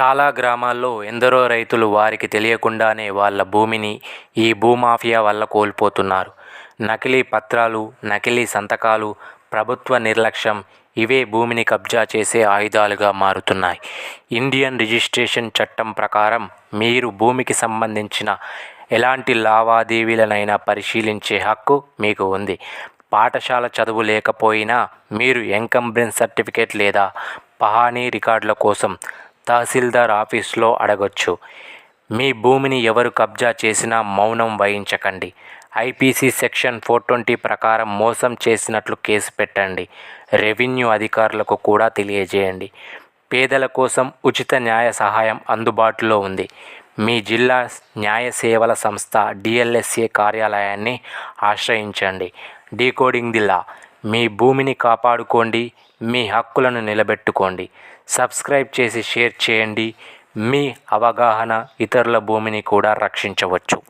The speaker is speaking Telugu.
చాలా గ్రామాల్లో ఎందరో రైతులు వారికి తెలియకుండానే వాళ్ళ భూమిని ఈ భూమాఫియా వల్ల కోల్పోతున్నారు. నకిలీ పత్రాలు నకిలీ సంతకాలు ప్రభుత్వ నిర్లక్ష్యం ఇవే భూమిని కబ్జా చేసే ఆయుధాలుగా మారుతున్నాయి. ఇండియన్ రిజిస్ట్రేషన్ చట్టం ప్రకారం మీరు భూమికి సంబంధించిన ఎలాంటి లావాదేవీలనైనా పరిశీలించే హక్కు మీకు ఉంది. పాఠశాల చదువు లేకపోయినా మీరు ఎంకంబ్రెన్స్ సర్టిఫికేట్ లేదా పహానీ రికార్డుల కోసం తహసీల్దార్ ఆఫీస్లో అడగొచ్చు. మీ భూమిని ఎవరు కబ్జా చేసినా మౌనం వహించకండి. ఐపీసీ సెక్షన్ ఫోర్ ట్వంటీ ప్రకారం మోసం చేసినట్లు కేసు పెట్టండి. రెవెన్యూ అధికారులకు కూడా తెలియజేయండి. పేదల కోసం ఉచిత న్యాయ సహాయం అందుబాటులో ఉంది. మీ జిల్లా న్యాయ సేవల సంస్థ డిఎల్ఎస్ఏ కార్యాలయాన్ని ఆశ్రయించండి. Decoding the law. మీ భూమిని కాపాడుకోండి. మీ హక్కులను నిలబెట్టుకోండి. సబ్స్క్రైబ్ చేసి షేర్ చేయండి. మీ అవగాహన ఇతరుల భూమిని కూడా రక్షించవచ్చు.